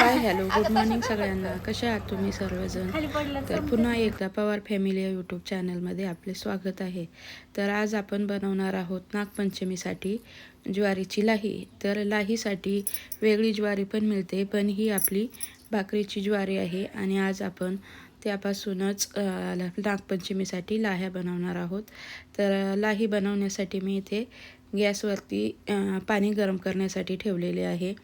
Hi hello good morning सगळ्यांना. कशा आहात तुम्ही सर्वजण? तर पुन्हा एकदा पवार फॅमिली या यूट्यूब चॅनलमध्ये आपले स्वागत आहे. तर आज आपण बनवणार आहोत नागपंचमीसाठी ज्वारीची लाही. तर लाहीसाठी वेगळी ज्वारी पण मिळते पण ही आपली भाकरीची ज्वारी आहे आणि आज आपण त्यापासूनच नागपंचमीसाठी लाह्या बनवणार आहोत. तर लाही बनवण्यासाठी मी इथे गॅसवरती पाणी गरम करण्यासाठी ठेवलेले आहे.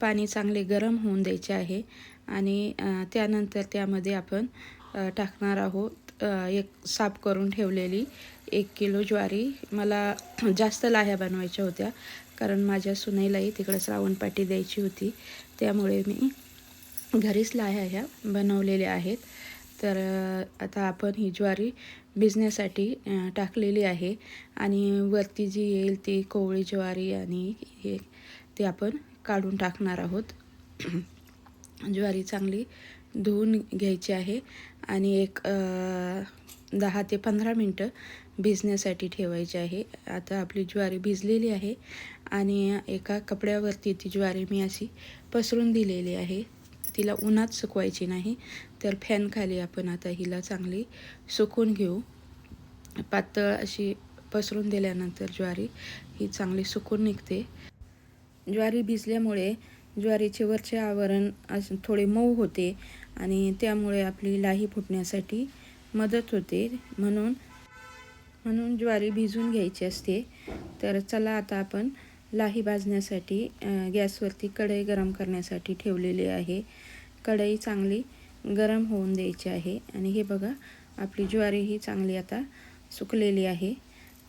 पाणी चांगले गरम होऊन द्यायचे आहे आणि त्यानंतर त्यामध्ये आपण टाकणार आहोत एक साफ करून ठेवलेली एक किलो ज्वारी. मला जास्त लाह्या बनवायच्या होत्या कारण माझ्या सुनईलाही तिकडे श्रावणपाटी द्यायची होती. त्यामुळे मी घरीच लाह्या ह्या बनवलेल्या आहेत. तर आता आपण ही ज्वारी भिजण्यासाठी टाकलेली आहे. आणि वरती जी येईल ती कोवळी ज्वारी आणि हे ते आपण काढून टाकणार आहोत. ज्वारी चांगली धुवून घ्यायची आहे. आणि एक दहा ते पंधरा मिनटं भिजण्यासाठी ठेवायची आहे. आता आपली ज्वारी भिजलेली आहे. आणि एका कपड्यावरती ती ज्वारी मी अशी पसरून दिलेली आहे. तिला उन्हात सुकवायची नाही तर फॅन खाली आपण आता हिला चांगली सुकून घेऊ. पातळ अशी पसरून दिल्यानंतर ज्वारी ही चांगली सुकून निघते. ज्वारी भिजल्यामुळे ज्वारीचे वरचे आवरण असं थोडे मऊ होते आणि त्यामुळे आपली लाही फुटण्यासाठी मदत होते. म्हणून म्हणून ज्वारी भिजून घ्यायची असते. तर चला आता आपण लाही भाजण्यासाठी गॅसवरती कढई गरम करण्यासाठी ठेवलेली आहे. कढई चांगली गरम होऊन द्यायची आहे. आणि हे बघा आपली ज्वारी ही चांगली आता सुकलेली आहे.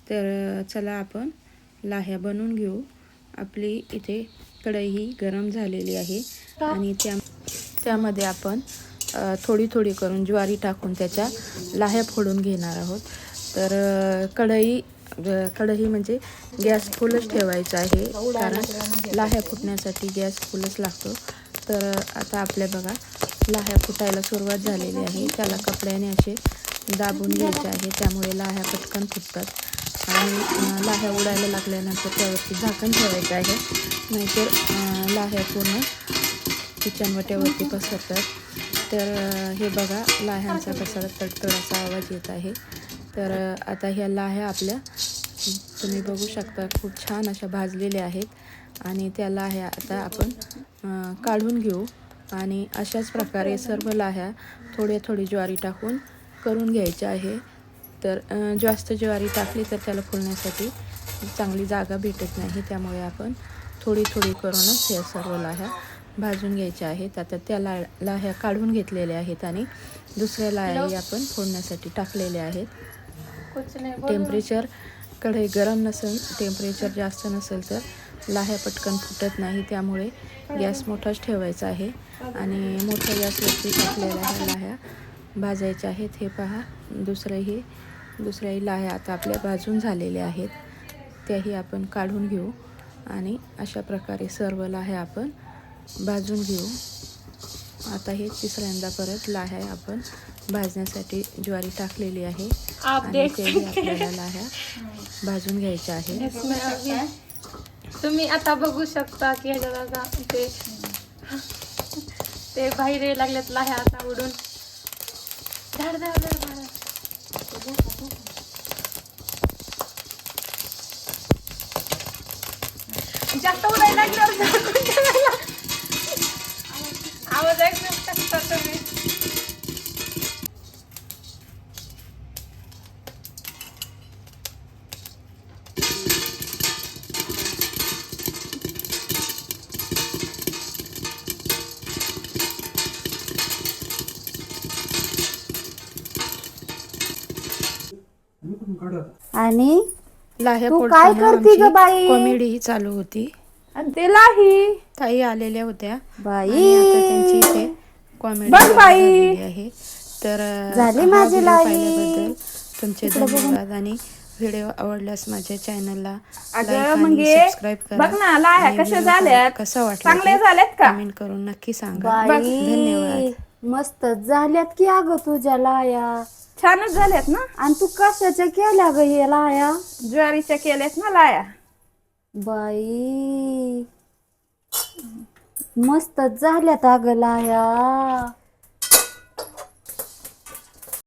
तर चला आपण लाह्या बनवून घेऊ. आपली इथे कढई ही गरम झालेली आहे. आणि त्या त्यामध्ये आपण थोडी थोडी करून ज्वारी टाकून त्याच्या लाह्या फोडून घेणार आहोत. तर कढई कढई म्हणजे गॅस फुलच ठेवायचा आहे. कारण लाह्या फुटण्यासाठी गॅस फुलच लागतो. तर आता आपल्या बघा लाह्या फुटायला सुरुवात झालेली आहे. त्याला कपड्याने असे दाबून घ्यायचे आहे. त्यामुळे लाह्या पटकन फुटतात. आणि लाह्या उडायला लागल्यानंतर त्यावरती झाकण ठेवायचं आहे. नाहीतर लाह्या पूर्ण किचनवट्यावरती पसरतात. तर हे बघा लाह्यांचा कसा तडतड असा आवाज येत आहे. तर आता ह्या लाह्या आपल्या. तुम्ही बघू शकता खूप छान अशा भाजलेल्या आहेत. आणि त्या लाह्या आता आपण काढून घेऊ. आणि अशाच प्रकारे सर्व लाह्या थोड्या थोडी ज्वारी टाकून करून घ्यायच्या आहे. तर जास्त ज्वारी टाकली तर त्याला फुलण्यासाठी चांगली जागा भेटत नाही. त्यामुळे आपण थोडी थोडी करूनच या सर्व लाह्या भाजून घ्यायच्या आहेत. आता त्या ला लाह्या काढून घेतलेल्या आहेत आणि दुसऱ्या लाह्याही आपण फोडण्यासाठी टाकलेल्या आहेत. टेम्परेचर कढई गरम नसेल टेम्परेचर जास्त नसेल तर लाह्या पटकन फुटत नाही. त्यामुळे गॅस मोठाच ठेवायचा आहे. आणि मोठ्या गॅसवरती टाकलेल्या ह्या लाह्या भाजायच्या आहेत. हे पहा दुसरंही दुसऱ्याही लाह्या आता आपल्या भाजून झालेल्या आहेत. त्याही आपण काढून घेऊ. आणि अशा प्रकारे सर्व लाह्या आपण भाजून घेऊ. आता हे तिसऱ्यांदा परत लाह्या आपण भाजण्यासाठी ज्वारी टाकलेली आहे. आप देख आपल्याला लाह्या भाजून घ्यायच्या आहे. तुम्ही आता बघू शकता की ह्याच्यात आता ते ते बाहेर लागलेत लाह्या आता उडून. झाड झाड. जास्त उडायला लागल्यावर आणि लाह्या तू काय करती ग बाई? कॉमेडी ही चालू होती. आणि ते लाही. ताई आलेल्या होत्या. आणि बाई आता त्यांची इथे कॉमेडी बघ बाई. आहे. तर अ, झाली हा माझी व्हिडिओ लाई. पाहिल्याबद्दल तुमचे धन्यवाद. आणि व्हिडिओ आवडल्यास माझ्या चॅनलला अगं म्हणजे बघ ना लाह्या कशा झाल्यात. कसा वाटला चांगल्या झाल्यात का? कमेंट करून नक्की सांगा. धन्यवाद. मस्त झाल्यात की अगं तुझ्या लाया छानच झाल्यात ना? आणि तू कशाच्या केल्या ग हे लाया? ज्वारीच्या केल्यात ना लाया? बाई. मस्त झाल्यात अगं लाया.